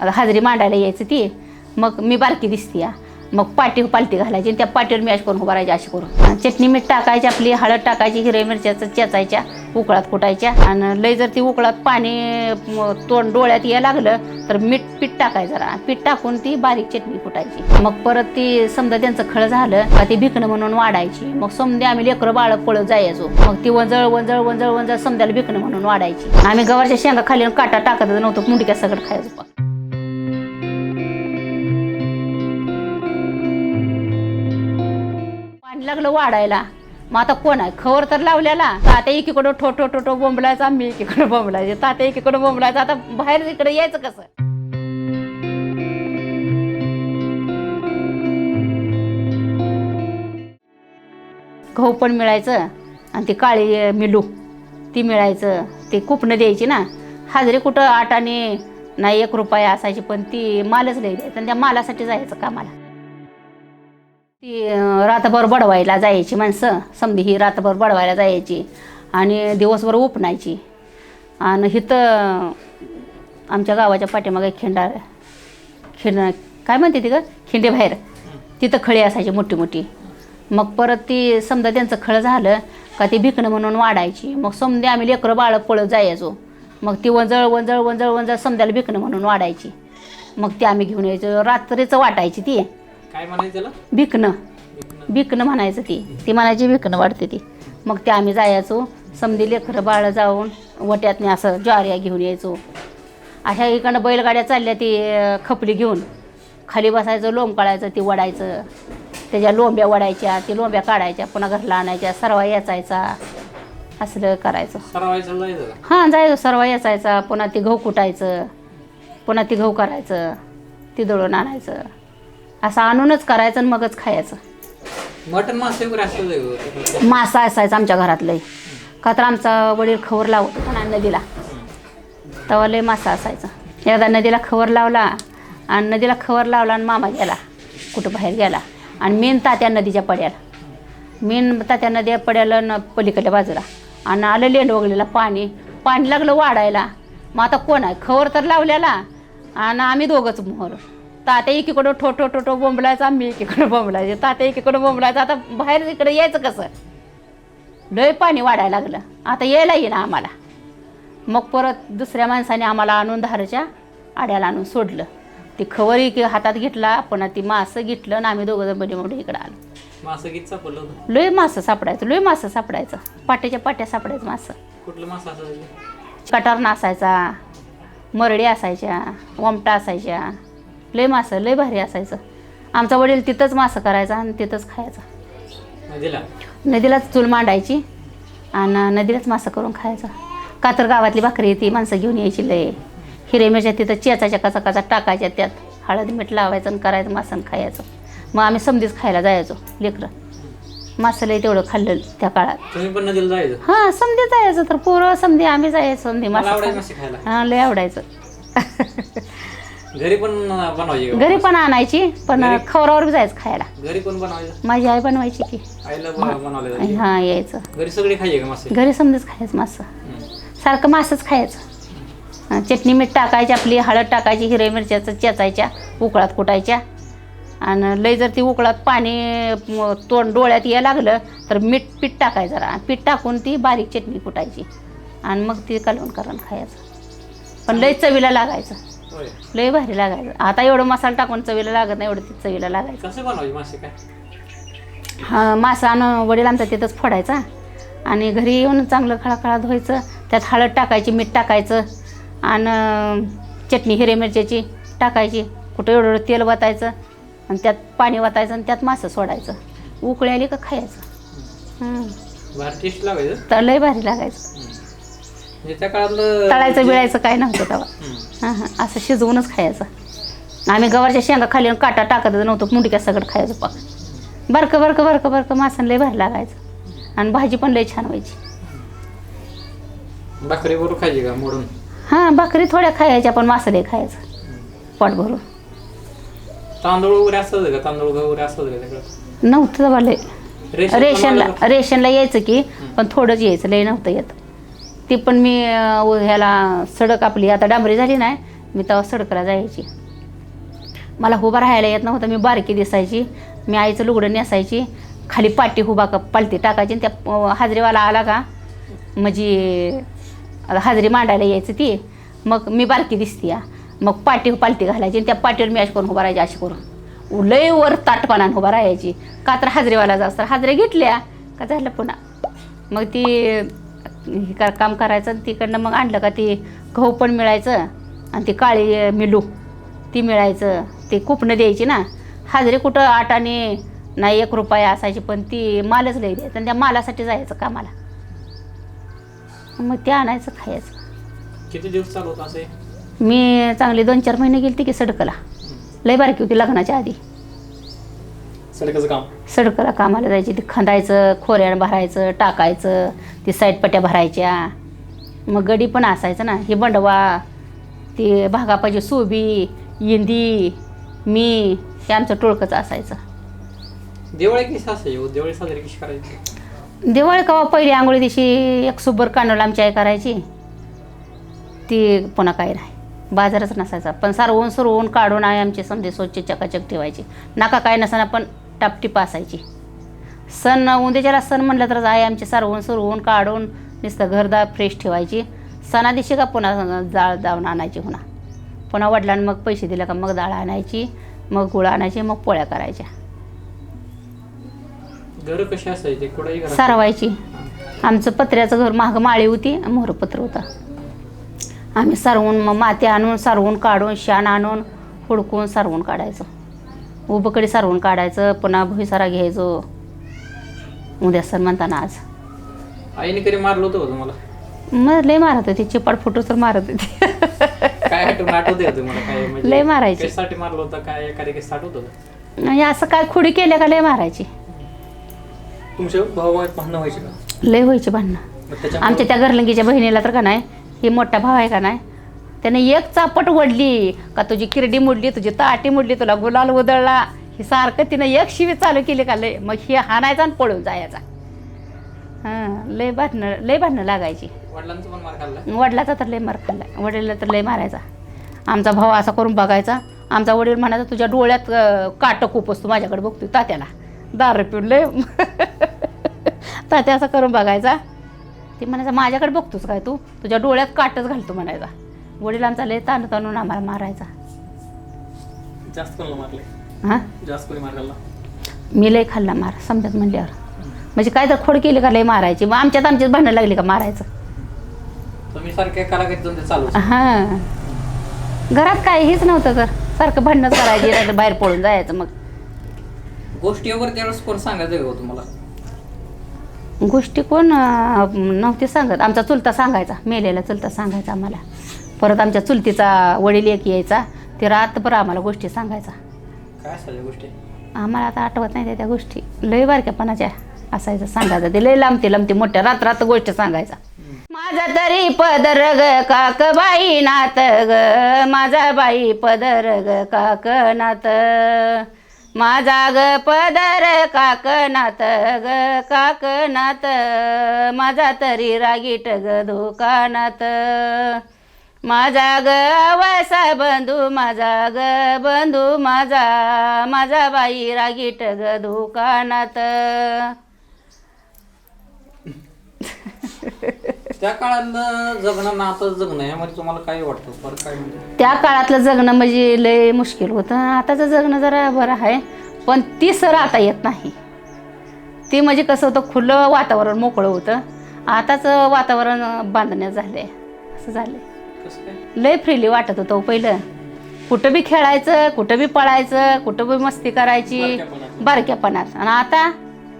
आता हाजरी मांडायला यायचं ती. मग मी बारकी दिसती या. मग पाटी पालटी घालायची आणि त्या पाटीवर मी अशी करून उभारायची राहायची अशी करून. चटणी मीठ टाकायची आपली हळद टाकायची हिरव्या मिरच्याचं चेचायच्या उकळात कुटायच्या. आणि लय जर ती उकळात पाणी तोंड डोळ्यात यायला लागलं तर मीठ पीठ टाकायचं जरा. पीठ टाकून ती बारीक चटणी कुटायची. मग परत ती समजा त्यांचं खळ झालं का ती भिकणं म्हणून वाढायची. मग समजे आम्ही लेकरं बाळक पळत जायचो. मग ती वंजळ वंजळ वंजळ वंजळ समजायला भिकणं म्हणून वाढायची. आम्ही गवारच्या शेंगा खाली काटा टाकत नव्हतो मुंडक्या सगळं खायचो. लागलं वाढायला. मग आता कोण आहे? खवर तर लावल्याला तात्या एकीकडं ठोठो ठोठो बोंबलायचा मी एकीकडं बोंबलायचे. तात्या एकीकडं बोंबलायचं. आता बाहेर इकडे यायचं कसं? गहू पण मिळायचं आणि ती काळी मिलू ती मिळायचं. ते कुपनं द्यायची ना. हाजरी कुठं आटाने नाही एक रुपया असायची पण ती मालच लई द्यायचं. आणि त्या मालासाठी जायचं कामाला. ती रातभर रात्रभर बडवायला जायची माणसं. समधी ही रात्रभर बडवायला जायची आणि दिवसभर उपणायची आणि इथं आमच्या गावाच्या पाठीमागे खिंडा खिंड काय म्हणते ती ग? खिंडे बाहेर. तिथं खळी असायची मोठी मोठी. मग परत ती समजा त्यांचं खळं झालं का ती भिकणं म्हणून वाढायची. मग समजे आम्ही लेकरं बाळ पळत जायचो. मग ती वंजळ वंजळ वंजळ वंजळ समजायला भिकणं म्हणून वाढायची. मग ती आम्ही घेऊन यायचो. रात्रीचं वाटायची ती. काय म्हणायचं त्याला? भिकणं. विकणं. भिकणं म्हणायचं ती. ती म्हणायची भिकणं वाढते ती. मग ते आम्ही जायचो. समधी लेकरं बाळ जाऊन वट्यातनी असं ज्वाऱ्या घेऊन यायचो. अशा इकडनं बैलगाड्या चालल्या ती अं, खपली घेऊन. खाली बसायचं लोंब काढायचं ती वडायचं. त्याच्या लोंब्या वडायच्या ती लोंब्या काढायच्या पुन्हा घरला आणायच्या सर्वा याचायचा. असलं करायचं. सरावायचं जायचं का? हां जायचो सर्वा याचायचा पुन्हा ती गहू कुटायचं पुन्हा ती गहू करायचं ती दळून आणायचं. असं आणूनच करायचं आणि मगच खायचं. मटन मासे वगैरे असतं जाय मासा असायचा आमच्या घरातलंही. का तर आमचा वडील खवर लावत होता ना नदीला? तेव्हा लय मासा असायचा. एकदा नदीला खवर लावला आणि नदीला खवर लावला आणि मामा गेला कुठं बाहेर गेला. आणि मेन तात्या नदीच्या पड्याला. मेन तात्या नद्या पड्याला न पलीकडल्या बाजूला. आणि आलं लेंड वगळलेला पाणी. पाणी लागलं वाढायला. मग आता कोण आहे? खवर तर लावल्याला आणि आम्ही दोघंच मोहर तात्या एकीकडं ठोठो ठोठो बोंबलायचा मी एकीकडं बोंबलायचे. तात्या एकीकडं बोंबलायचं. आता बाहेर इकडे यायचं कसं? लय पाणी वाढायला लागलं. आता यायला येईना आम्हाला. मग परत दुसऱ्या माणसाने आम्हाला आणून धारच्या आड्याला आणून सोडलं. ती खवरी की हातात घेतला पुन्हा ती मासं घेतलं आणि आम्ही दोघं जण बडी मोठी इकडं आलो. मासं सापडलं लय मासं सापडायचं लय मासं सापडायचं. पाट्याच्या पाट्या सापडायचं मासं. कुठलं मासं असायचं? कटारना असायचा मरडी असायच्या वमटा असायच्या. लय मासं लय भारी असायचं. आमचा वडील तिथंच मासं करायचा आणि तिथंच खायचा. नदीला? नदीलाच चूल मांडायची आणि नदीलाच मासं करून खायचं. का तर गावातली भाकरी ती माणसं घेऊन यायची लय. हिरे मिरच्या तिथं चेचाच्या कचा कचा टाकायच्या त्यात. हळद मीठ लावायचं आणि करायचं मासं खायचं. मग आम्ही समधीच खायला जायचो लेकरं. मासं लय तेवढं खाल्लं त्या काळात. तुम्ही पण नदीला जायचं? हां समधी जायचं तर पोरं समधी आम्ही जायचो समधी मला मासं आवडायचं. मासे खायला. हां लय आवडायचं. घरी पण बनवायचे का? घरी पण आणायची पण? खवरावर जायचं खायला. घरी कोण बनवायचं? माझी आई बनवायची की. आईला ब- बनवले जायचे हां यायचं. घरी सगळे खायचे का मासे? घरी समधीच खायचं मासं. हम्म. सारखं मासच खायचं. अं, चटणी मीठ टाकायची आपली हळद टाकायची हिरव्या मिरच्याचं चेचायच्या उकळात कुटायच्या. आणि लय जर ती उकळात पाणी म, तोंड डोळ्यात यायला लागलं तर मीठ पीठ टाकायचं जरा. पीठ टाकून ती बारीक चटणी कुटायची. आणि मग ती कालवण करून खायचं. पण लय चवीला लागायचं. लय भारी लागायचं. आता एवढं मसाला टाकून चवीला लागत नाही एवढं ती चवीला लागायचं. कसे बनवायचे मासे काय? हा मासा आणून वडील आमचा तिथंच फोडायचा. आणि घरी येऊन चांगलं खळाखळा धुवायचं. त्यात हळद टाकायची मीठ टाकायचं. आणि चटणी हिरव्या मिरच्याची टाकायची. कुठं एवढं एवढं तेल वतायचं. आणि त्यात पाणी वतायचं आणि त्यात मासं सोडायचं. उकळी आली का खायचं. हं. बाहेर टेस्ट लागायचं. तर लय भारी लागायचं. म्हणजे त्या काळातलं तळायचं बिळायचं काय नव्हतं तेव्हा. हां हां. असं शिजवूनच खायचं. आम्ही गवारच्या शेंगा खाली काटा टाकतच नव्हतो मुंडक्या सगळं खायचं पाक बरकं बरकं बरकं बरकं. मासन लय भारी लागायचं. आणि भाजी पण लय छान व्हायची. भाकरी बरोबर खायची का? मोडून? हां भाकरी थोड्या खायच्या पण मासं लय खायचं. पोट भरून. तांदूळ वगैरे असतं का? तांदूळ वगैरे असतं नव्हतं रेशनला रेशनला यायचं की पण थोडंच यायचं. लय नव्हतं येत. ती पण मी ह्याला सडक आपली आता डांबरी झाली नाही मी तेव्हा सडकला जायची. मला उभा राहायला येत नव्हतं मी बारकी दिसायची मी आईचं लुगडं नेसायची खाली पाटी उभा का पालती टाकायची आणि त्या हाजरीवाला आला का म्हणजे हाजरी मांडायला यायची ती मग मी बारकी दिसती या मग पाटी पालती घालायची आणि त्या पाटीवर मी अशी करून उभा राहायची अशी करून. लय वर ताटपणानं उभा राहायची. का तर हाजरीवाला जास्त तर हाजऱ्या घेतल्या का झालं पुन्हा. मग ती हे का काम करायचं आणि तिकडनं मग आणलं का ती गहू पण मिळायचं आणि ती काळी मिलू ती मिळायचं. ते कुपनं द्यायची ना. हाजरी कुठं आटाने नाही एक रुपया असायची पण ती मालच लई द्यायचं. आणि त्या मालासाठी जायचं कामाला. मग ते आणायचं खायचं. किती दिवस चालू होतं असे मी चांगली दोन चार महिने गेली की सडकला. लय बारकी होती लग्नाच्या आधी. सडकाचं काम? सडकला कामाला जायची ती खंदायचं खोऱ्यानं भरायचं टाकायचं ती साईड पट्ट्या भरायच्या. मग गडी पण असायचं ना ही बंडवा ती भागापाची सोबी इंदी मी हे आमचं टोळकंच असायचं. दिवाळी कशी असायची हो? दिवाळी साजरी कशी करायची? दिवाळी कवा पहिली आंघोळी दिवशी एक सुबर कांडोला आमची आई करायची. ती पुन्हा काही नाही. बाजारच नसायचा. पण सारवून सुरवून काढून आई आमची समजे स्वच्छ चकाचक ठेवायची. नाका काय नसताना पण टापटीप असायची. सण उद्याच्याला सण म्हटलं तर आई आमची सारवून सुरवून काढून नुसतं घरदार फ्रेश ठेवायची. सणा दिवशी का पुन्हा जाळ जाऊन आणायची पुन्हा पुन्हा वडिलांना मग पैसे दिले का मग डाळ आणायची मग गुळ आणायची मग पोळ्या करायच्या. घर कशी असायची? सारवायची. आमचं पत्र्याचं घर मागं माळी होती मोहरपत्र होतं. आम्ही सारवून मग माती आणून सारवून काढून शान आणून हुडकून सारवून काढायचं. उभकडे सारवून काढायचं पुन्हा भुईसारा घ्यायचो. उद्या सण म्हणताना आज. आईने कधी मारलं होतं का तुम्हाला? मग लय मारत होती. चिपाड फुटू तर मारत होती. काय आठवण आठवते का तुम्हाला? काय म्हणजे लय मारायची. कशासाठी मारलं होतं? काय एखाद्या केस आठवतं का म्हणजे असं काय खुडी केल्या का लय मारायची. तुमच्या भाऊ भांडणं व्हायची का? लय व्हायची भांडणं. मग आमच्या त्या घरलंगीच्या बहिणीला तर का नाही ही मोठा भाव आहे का नाही त्याने एक चापट वडली का तुझी किरडी मोडली तुझी ताटी मोडली तुला गुलाल उधळला. ही सारखं तिनं एक शिवी चालू केली का लय? मग ही हाणायचा आणि पळून जायचा. हां लय भांडणं लय भांडणं लागायची. वडिलांचं पण मार खाल्ला? वडिलाचा तर लय मार खाल्ला. वडिला तर लय मारायचा. आमचा भाऊ असा करून बघायचा. आमचा वडील म्हणायचा तुझ्या डोळ्यात अं, काटं खूप असतो माझ्याकडे बघतोय. तात्याला. दारू पिऊन लय तात्या असं करून बघायचा. ती म्हणायचा माझ्याकडे बघतोस काय तू? तुझ्या डोळ्यात काटच घालतो म्हणायचा. वडील आमचा लय ताण ताणून आम्हाला मारायचा. जास्त कोणाला मारले हां? जास्त कोणी मी लय खाल्ला मार समजत म्हणल्यावर. म्हणजे काय तर खोड केली का लय मारायची मग आमच्यात आमच्यात भांडणं लागली का मारायचं? तुम्ही सारखे चालू हां. घरात काय हेच नव्हतं तर सारखं भांडणंच करायची बाहेर पळून जायचं मग. गोष्टी वगैरे त्यावेळेस कोण सांगायचं का हो तुम्हाला? गोष्टी कोण अं, नव्हती सांगत. आमचा चुलता सांगायचा मेलेला चुलता सांगायचा आम्हाला. परत आमच्या चुलतीचा वडील एक यायचा ते रातभर आम्हाला गोष्टी सांगायचा. काय असायच्या गोष्टी? आम्हाला आता आठवत नाही त्या- त्या गोष्टी. लय बारक्यापणाच्या असायचं सांगायचं. ते लय लांबते लांबते मोठ्या रात रात गोष्ट सांगायचा. माझा तरी पदर ग काक बाई नात ग माझा बाई पदर ग काक नात माझा ग पदर काक नात ग काक नात माझा तरी रागीट ग दुकानात माझा ग वसा बंधू माझा ग बंधू माझा माझा बाई रागीट ग दुकानात. त्या काळातलं जगणं नातं जगणं यामध्ये तुम्हाला काय वाटतं? फरक काय म्हणजे त्या काळातलं जगणं म्हणजे लय मुश्किल होतं. आताचं जगणं जरा बरं आहे पण ती सर आता येत नाही. ती म्हणजे कसं होतं खुलं वातावरण मोकळं होतं. आताचं वातावरण बांधण्यात झालं आहे असं झालं काय लय फ्रीली वाटत होतं हो पहिलं. कुठं बी खेळायचं कुठं बी पळायचं कुठं बी मस्ती करायची बारक्यापणात. आणि आता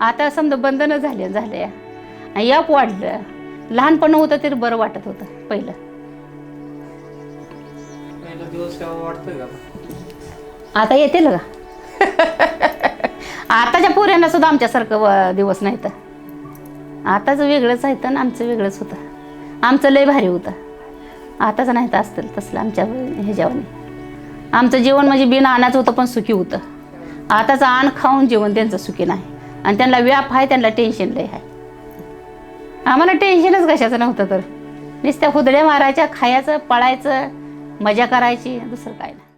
आता समजा बंधनं झाले झाले. आणि याप वाढलं. लहानपण होतं तरी बरं वाटत होतं पहिलं. आता? येतील का? आताच्या पोऱ्यांना सुद्धा आमच्यासारखं दिवस नाही तर आताच वेगळंच आहे तर आमचं वेगळंच होतं. आमचं लय भारी होतं. आताच नाही तर असतील तसलं आमच्या ह्याच्यावर आमचं जेवण म्हणजे बिन आणाचं होतं पण सुखी होतं. आताचं आण खाऊन जेवण त्यांचं सुखी नाही. आणि त्यांना व्याप आहे त्यांना टेन्शन लय आहे. आम्हाला टेन्शनच कशाचं नव्हतं तर. नुसत्या हुदड्या मारायच्या खायचं पळायचं मजा करायची दुसरं काय नाही.